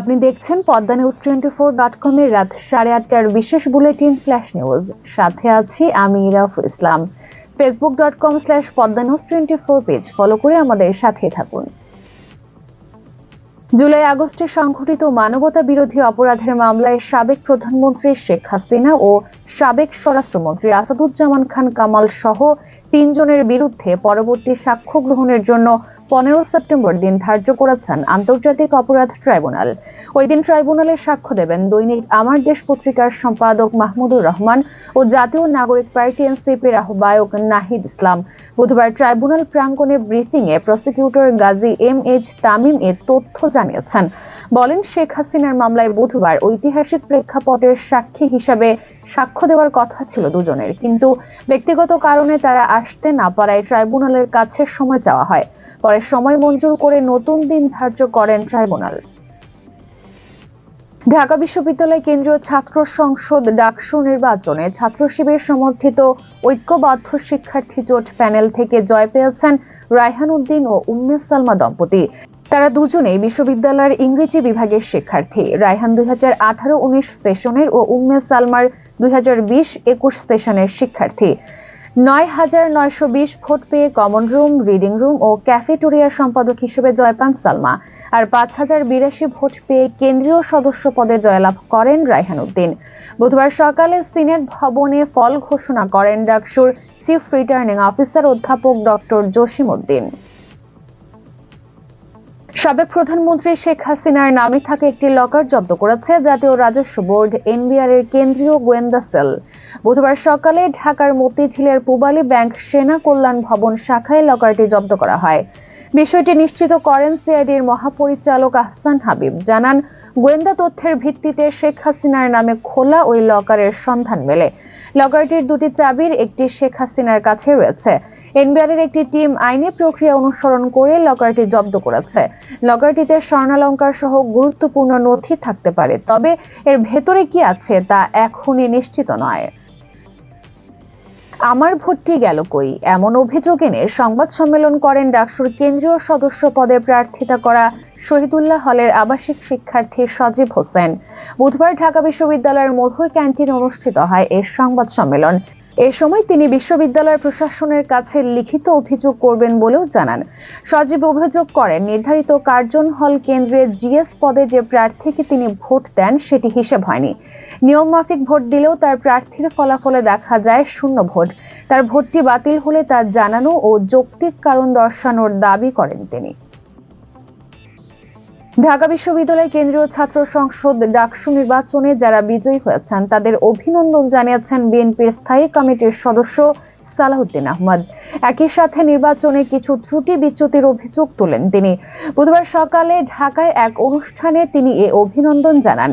আপনি দেখছেন Padma news twenty four dot কমের রাত সাড়ে আটটার বিশেষ বুলেটিন ফ্ল্যাশ নিউজ। সাথে আছি আমি Iraful Islam. Facebook dot com slash Padma news twenty four page follow করে আমাদের সাথে থাকুন। জুলাই আগস্টে সংঘটিত মানবতা বিরোধী অপরাধের মামলায় সাবেক প্রধানমন্ত্রী শেখ হাসিনা ও সাবেক স্বরাষ্ট্রমন্ত্রী আসাদুজ্জামান খান কামাল সহ তিনজনের বিরুদ্ধে পরবর্তী সাক্ষ্য গ্রহণের জন্য পনেরো সেপ্টেম্বর দিন ধার্য করেছেন আন্তর্জাতিক অপরাধ ট্রাইব্যুনাল। ওই দিন ট্রাইব্যুনালে সাক্ষ্য দেবেন দৈনিক আমার দেশ পত্রিকার সম্পাদক মাহমুদুর রহমান ও জাতীয় নাগরিক পার্টি এনসিপির আহ্বায়ক নাহিদ ইসলাম। বুধবার ট্রাইব্যুনাল প্রাঙ্গণে ব্রিফিংয়ে prosecutor Gazi M H Tamim এ তথ্য জানিয়েছেন। বলেন, শেখ হাসিনার মামলায় বুধবার ঐতিহাসিক প্রেক্ষাপটের সাক্ষী হিসাবে সাক্ষ্য দেওয়ার কথা ছিল দুজনের, কিন্তু ব্যক্তিগত কারণে তারা আসতে না পারায় ট্রাইব্যুনালের কাছে সময় চাওয়া হয়। পরে সময় মঞ্জুর করে নতুন দিন ধার্য করেন ট্রাইব্যুনাল। ঢাকা বিশ্ববিদ্যালয় কেন্দ্রীয় ছাত্র সংসদ ডাকসু নির্বাচনে ছাত্র শিবির সমর্থিত ঐক্যবদ্ধ শিক্ষার্থী জোট প্যানেল থেকে জয় পেয়েছেন রায়হান উদ্দিন ও উম্মে সালমা দম্পতি। তারা দুজনেই বিশ্ববিদ্যালয়ের ইংরেজি বিভাগের শিক্ষার্থী। রায়হান দুই হাজার আঠারো উনিশ সেশনের ও উম্মে সালমার দুই হাজার বিশ একুশ সেশনের শিক্ষার্থী। নয় হাজার নয়শো বিশ ভোট পেয়ে কমন রুম, রিডিং রুম ও ক্যাফেটোরিয়ার সম্পাদক হিসেবে জয় পান সালমা। আর পাঁচ হাজার বিরাশি ভোট পেয়ে কেন্দ্রীয় সদস্য পদে জয়লাভ করেন রায়হান উদ্দিন। বুধবার সকালে সিনেট ভবনে ফল ঘোষণা করেন ডাকসুর চিফ রিটার্নিং অফিসার অধ্যাপক ডক্টর জসিম উদ্দিন। সাবেক প্রধানমন্ত্রী শেখ হাসিনার নামে থাকা একটি লকার জব্দ করেছে জাতীয় রাজস্ব বোর্ড এনবিআর এর কেন্দ্রীয় গোয়েন্দা সেল। বুধবার সকালে ঢাকার মতিঝিলের পুবালী ব্যাংক সেনা কল্যাণ ভবন শাখায় লকারটি জব্দ করা হয়। বিষয়টি নিশ্চিত করেন সিআইডির মহাপরিচালক আহসান হাবিব। জানান, গোয়েন্দা তথ্যের ভিত্তিতে শেখ হাসিনার নামে খোলা ওই লকারের সন্ধান মেলে। লকারটির দুটি চাবির একটি শেখ হাসিনার কাছে রয়েছে। এনবিআর এর একটি টিম আইনি প্রক্রিয়া অনুসরণ করে লকারটি জব্দ করেছে। লকারটিতে স্বর্ণালঙ্কার সহ গুরুত্বপূর্ণ নথি থাকতে পারে, তবে এর ভেতরে কি আছে তা এখনই নিশ্চিত নয়। আমার ভোটটি গেল কই? এমন অভিযোগ এনে সংবাদ সম্মেলন করেন ডাকসুর কেন্দ্রীয় সদস্য পদে প্রার্থিতা করা শহীদুল্লাহ হলের আবাসিক শিক্ষার্থী সজীব হোসেন। বুধবার ঢাকা বিশ্ববিদ্যালয়ের মধুর ক্যান্টিন অনুষ্ঠিত হয় এর সংবাদ সম্মেলন। এ সময় তিনি বিশ্ববিদ্যালয় প্রশাসনের কাছে লিখিত অভিযোগ করবেন বলেও জানান। সজীব অভিযোগ করেন, নির্ধারিত কার্জন হল কেন্দ্রে জিএস পদে যে প্রার্থীকে তিনি ভোট দেন সেটি হিসেব হয়নি। নিয়ম মাফিক ভোট দিলেও তার প্রার্থীর ফলাফলে দেখা যায় শূন্য ভোট। তার ভোটটি বাতিল হলে তা জানানো ও যৌক্তিক কারণ দর্শানোর দাবি করেন তিনি। ঢাকা বিশ্ববিদ্যালয় কেন্দ্রীয় ছাত্র সংসদ ডাকসু নির্বাচনে যারা বিজয়ী হয়েছেন, তাদের অভিনন্দন জানিয়েছেন বিএনপির স্থায়ী কমিটির সদস্য সালাহুদ্দিন আহমদ। একই সাথে নির্বাচনে কিছু ত্রুটি বিচ্যুতির অভিযোগ তোলেন তিনি। বুধবার সকালে ঢাকায় এক অনুষ্ঠানে তিনি এ অভিনন্দন জানান।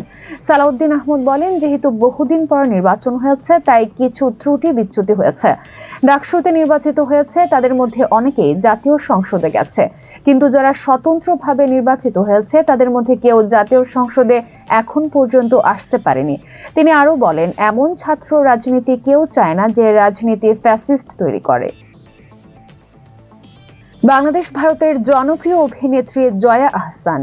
সালাউদ্দিন আহমদ বলেন, যেহেতু বহুদিন পর নির্বাচন হয়েছে, তাই কিছু ত্রুটি বিচ্যুতি হয়েছে। ডাকসুতে নির্বাচিত হয়েছে, তাদের মধ্যে অনেকেই জাতীয় সংসদে গেছে। কিন্তু যারা স্বতন্ত্রভাবে নির্বাচিত হয়েছে, তাদের মধ্যে কেউ জাতীয় সংসদে এখন পর্যন্ত আসতে পারেনি। তিনি আরও বলেন, এমন ছাত্র রাজনীতি কেউ চায় না যে রাজনীতি ফ্যাসিস্ট তৈরি করে। বাংলাদেশ ভারতের জনপ্রিয় অভিনেত্রী জয়া আহসান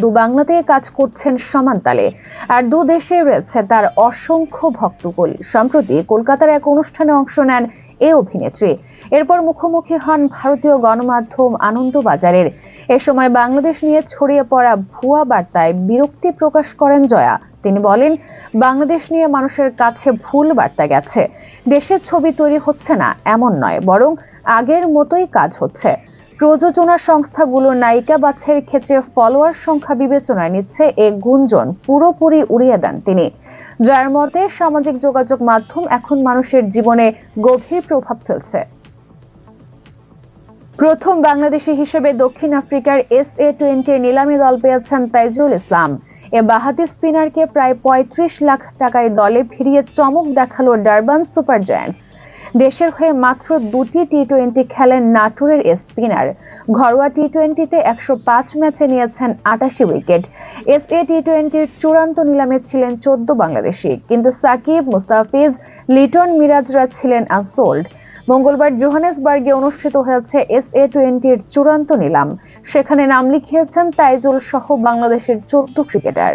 দু বাংলাতে কাজ করছেন সমান তালে, আর দু দেশে রয়েছে তার অসংখ্য ভক্তকুল। সম্প্রতি কলকাতার এক অনুষ্ঠানে অংশ নেন এ অভিনেত্রী। এরপর মুখোমুখি হন ভারতীয় গণমাধ্যম আনন্দবাজারের। এ সময় বাংলাদেশ নিয়ে ছড়িয়ে পড়া ভুয়া বার্তায় বিরক্তি প্রকাশ করেন জয়া। তিনি বলেন, বাংলাদেশ নিয়ে মানুষের কাছে ভুল বার্তা গেছে। দেশের ছবি তৈরি হচ্ছে না, এমন নয়, বরং আগের মতোই কাজ হচ্ছে। প্রযোজনা সংস্থাগুলো নায়িকা বাছাইয়ের ক্ষেত্রে ফলোয়ার সংখ্যা বিবেচনায় নিচ্ছে এ গুঞ্জন পুরোপুরি উড়িয়ে দেন তিনি। যার মতে সামাজিক যোগাযোগ মাধ্যম এখন মানুষের জীবনে গভীর প্রভাব ফেলছে। প্রথম বাংলাদেশি হিসেবে দক্ষিণ আফ্রিকার এস এ টোয়েন্টি নিলামে দল পেয়েছেন তাইজুল ইসলাম। এ বাহাতি স্পিনারকে প্রায় পঁয়ত্রিশ লাখ টাকায় দলে ফিরিয়ে চমক দেখাল ডারবান সুপার জায়ান্টস। দেশের হয়ে মাত্র দুটি টি টোয়েন্টি খেলেন নাটোরের স্পিনার। ঘরোয়া টি টোয়েন্টিতে একশো পাঁচ ম্যাচে নিয়েছেন আটাশি উইকেট। এস এ টি টোয়েন্টির চূড়ান্ত নিলামে ছিলেন চোদ্দ বাংলাদেশি। কিন্তু সাকিব মুস্তাফিজ, লিটন মিরাজরা ছিলেন আনসোল্ড। মঙ্গলবার জোহানেসবার্গে অনুষ্ঠিত হয়েছে এস এ টোয়েন্টির চূড়ান্ত নিলাম। সেখানে নাম লিখিয়েছেন তাইজুল সহ বাংলাদেশের চোদ্দ ক্রিকেটার।